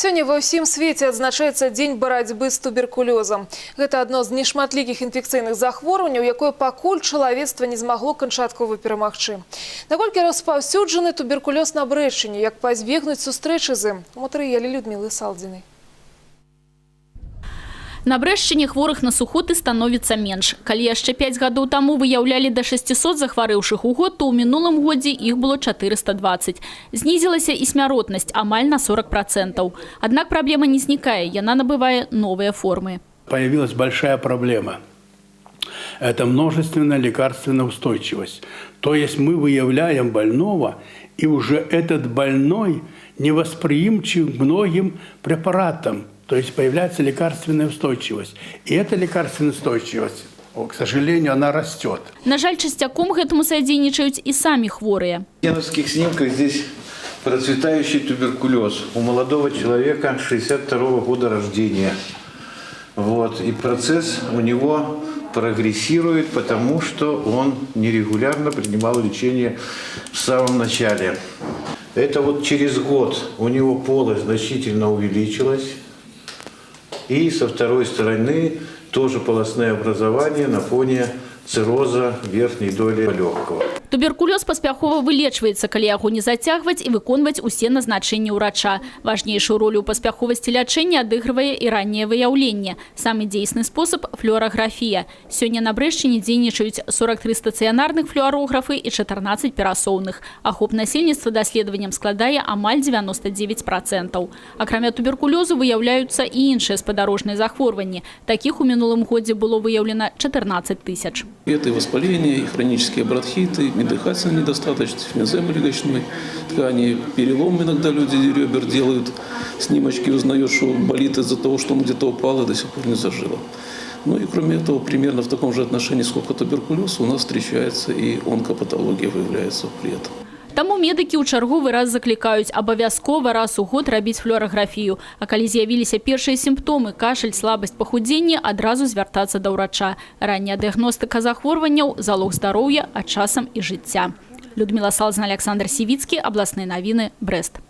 Сёння ва ўсім свеце адзначаецца дзень барацьбы з туберкулёзам. Гэта адно з нешматлікіх інфекцыйных захворванняў, якое пакуль чалавецтва не змагло канчаткова перамагчы. Наколькі распаўсюджаны туберкулёз на брэчыне, як пазбегнуць сустрэчы з ім? У матэрыяле Людмілы Салдзінай. На Брэшчыне хворых на сухоты становіцца менш. Калі яшчэ 5 гадоў таму выяўлялі да 600 захварэўшых у год, то ў мінулым годзе іх было 420. Знізілася і смяротнасць амаль на 40%. Аднак праблема не знікае, яна набывае новыя формы. Появилась большая проблема. Это множественная лекарственная устойчивость. То есть мы выявляем больного, и уже этот больной невосприимчив к многим препаратам. То есть появляется лекарственная устойчивость. И эта лекарственная устойчивость, о, к сожалению, она растет. На жаль, часцяком гэтаму садзейнічаюць і самі хворыя. На рентгеновских снимках здесь процветающий туберкулез у молодого человека 62 года рождения. Вот. И процесс у него прогрессирует, потому что он нерегулярно принимал лечение в самом начале. Это вот через год у него полость значительно увеличилась. И со второй стороны тоже полостное образование на фоне цирроза верхней доли легкого. Туберкулёз паспяхова вылечваецца, калі яго не зацягваць і выконваць усе назначэнні ўрача. Важнейшую ролю ў паспяховасці лячэння адыгрывае і ранняе выяўленне. Самы дзейсны спосаб флюораграфія. Сёння на Брэшчыне дзейнічаюць 43 стацыянарных флюорографы і 14 перасоўных. Ахоп насельніцтва даследаваннем складае амаль 99%. Акрамя туберкулёзу выяўляюцца і іншыя спадарожныя захворванні. Такіх у мінулым годзе было выяўлена 14 тысяч. Это и воспаление, и хронические бронхиты, и дыхательная недостаточность, мезема легочной ткани, перелом иногда люди ребер делают, снимочки узнают, что болит из-за того, что он где-то упал и до сих пор не зажило. Ну и кроме этого, примерно в таком же отношении, сколько туберкулез, у нас встречается и онкопатология выявляется при этом. Таму медыкі ў чарговы раз заклікаюць абавязкова раз у год рабіць флюораграфію. А калі з'явіліся першыя сімптомы, кашаль, слабасць, пахудзенне, адразу звяртацца да ўрача. Ранняя дыягностыка захворванняў, залог здароўя, а часам і жыцця. Людмила Салзна, Александр Сівіцкі, абласныя навіны, Брест.